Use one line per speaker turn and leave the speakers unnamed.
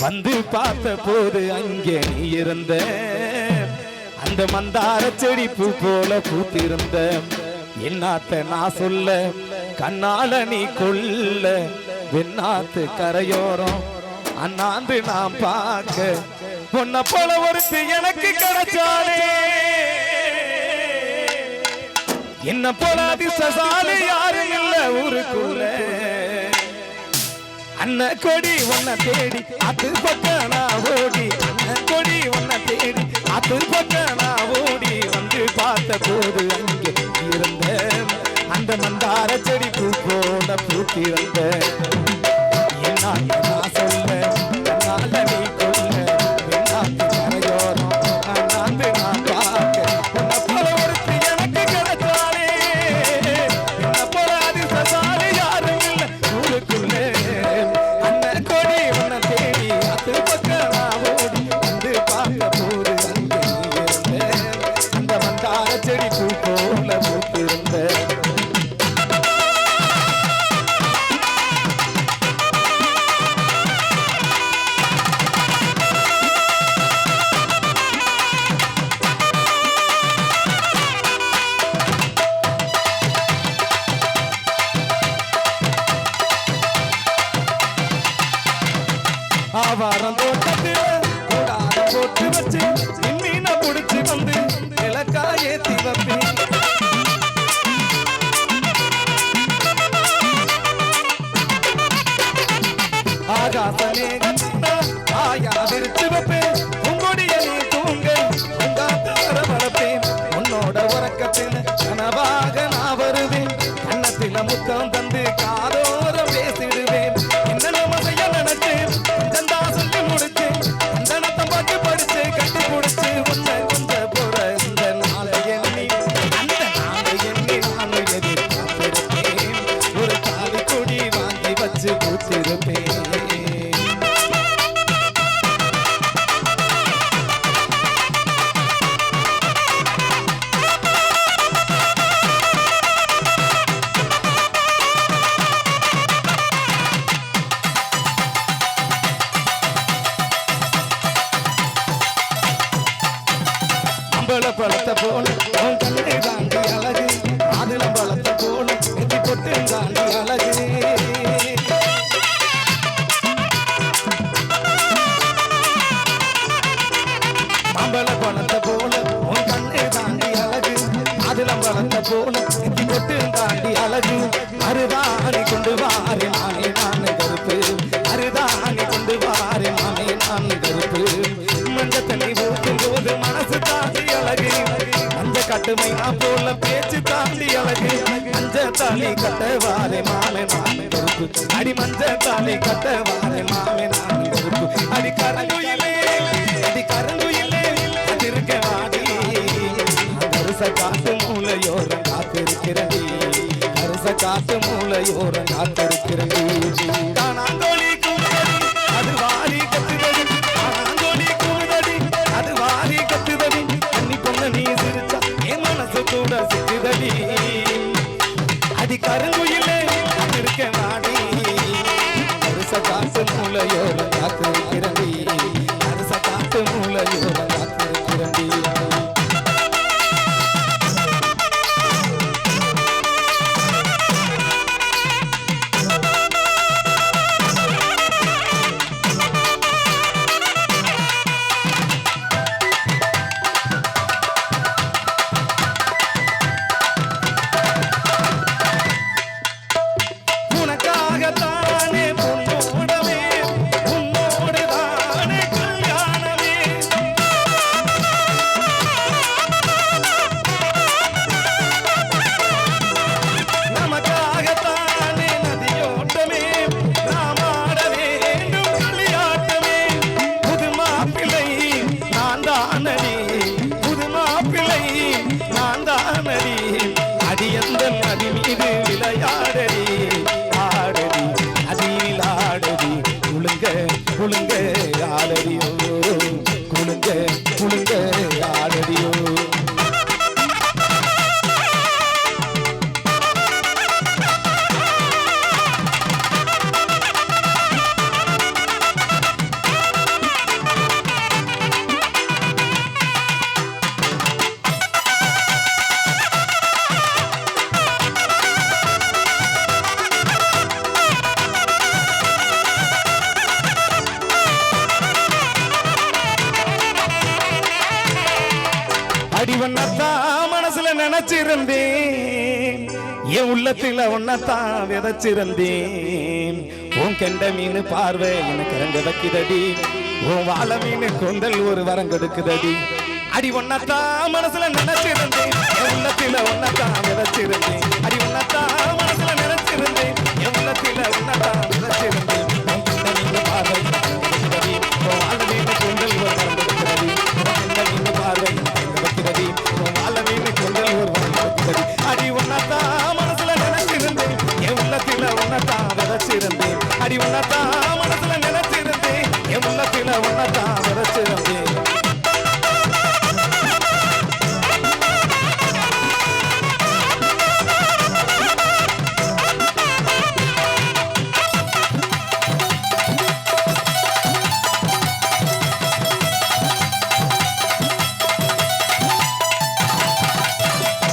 வந்து பார்த்த போது அங்கே நீ இருந்த. அந்த மந்தார செடி பூ போல பூத்திருந்த. என்னாத்த நான் சொல்ல கண்ணால நீ கொல்ல. வெண்ணாத்து கரையோரம் அண்ணாந்து நான் பார்க்க. பொன்ன போல ஒருத்தி எனக்கு கிடைச்சாலே என்ன போல அதிர்ஷ்டசாலி யாரும் இல்ல ஊருக்குள்ள. அண்ண கொடி உன்னை தேடி அது பக்கம் நான் ஓடி. அண்ண கொடி உன்னை தேடி அது பக்கம் நான் ஓடி. வந்து பார்த்த போது அங்கே இருந்த அந்த மந்தார செடி பூ போல பூத்திருந்த ஆவாரம் தோட்டத்தில் கூடாரம் போட்டு வச்சு மீன புடிச்சு வந்து இலக்காயே திவப்பி. மஞ்ச நான் போல பேச்சு தாண்டி அழகு. மஞ்ச தாலி கட்ட வாரே மாமே நான் கருப்பு அடி மஞ்ச தாலி கட்ட வாரே மாமே நான் கருப்பு அடி கரங்குயிலே அடி கரங்குயிலே திருக்க வாடி. கருச காத்து மூளையோரம் காத்திருக்கிறேன் கருச காத்து மூளையோரம் காத்திருக்கிறேன் இருக்க வாடி கருச காசு மூலையோர நினைச்சிருந்தேன். என் உள்ளத்துல உன்னத்தான் விதைச்சிருந்தேன். உன் கெண்ட மீன் பார்வை எனக்கு ரெண்டு வைக்குதடி. உன் வாழ மீன் கொண்டல் ஒரு வரம் கொடுக்குதடி அடி ஒன்னத்தான் மனசுல நினைச்சிருந்தேன். என் உள்ளத்துல உன்னத்தான் விதைச்சிருந்தேன். அடி ஒன்னத்தான் மனசுல நினைச்சிருந்தேன். என் உள்ளத்துல உன்னத்தான் விதைச்சிருந்தேன். ஆடி